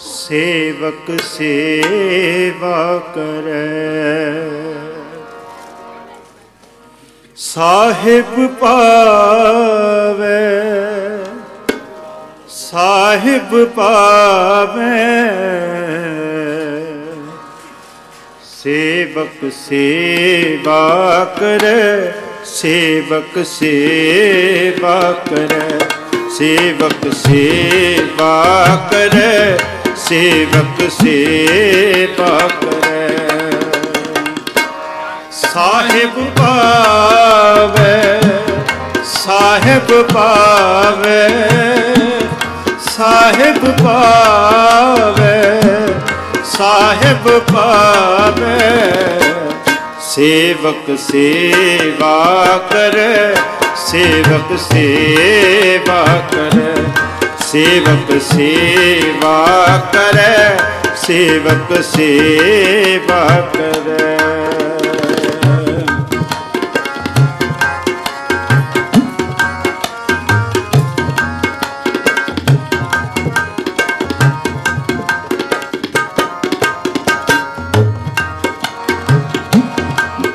ਸੇਵਕ ਸੇਵਾ ਕਰੈ। ਸਾਹਿਬ ਪਾਵੇ ਸਾਹਿਬ ਪਾਵੇ ਸੇਵਕ ਸੇਵਾ ਕਰੈ, ਸੇਵਕ ਸੇਵਾ ਕਰੈ। ਸੇਵਕ ਸੇਵਾ ਸੇਵਕ ਸੇਵਾ ਕਰੈ। ਸਾਹਿਬ ਪਾਵੇ ਸਾਹਿਬ ਪਾਵੇ ਸਾਹਿਬ ਪਾਵੇ ਸਾਹਿਬ ਪਾਵੇ। ਸੇਵਕ ਸੇਵਾ ਕਰੈ, ਸੇਵਕ ਸੇਵਾ ਕਰੈ। ਸੇਵਕ ਸੇਵਾ ਕਰੈ ਸੇਵਕ ਸੇਵਾ ਕਰੈ।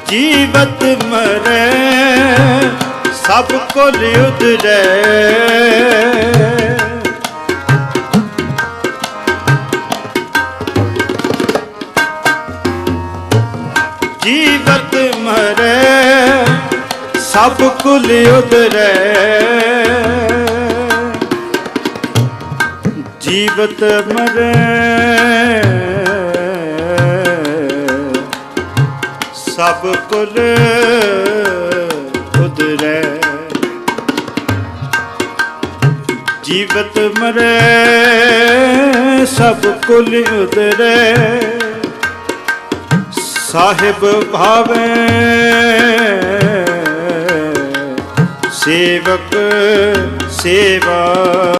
ਜੀਵਤ ਮਰੈ ਸਭ ਕੁਲ ਉਦਰੈ ਜੀਵਤ ਮਰੈ, ਸਭ ਕੁਲ ਉਦਰੈ ਜੀਵਤ ਮਰੈ। ਸਭ ਕੁਲ ਉਦਰੈ ਜੀਵਤ ਮਰੈ, ਸਭ ਕੁਲ ਉਦਰੈ ਸਾਹਿਬ ਭਾਵੇ। ਸੇਵਕ ਸੇਵਾ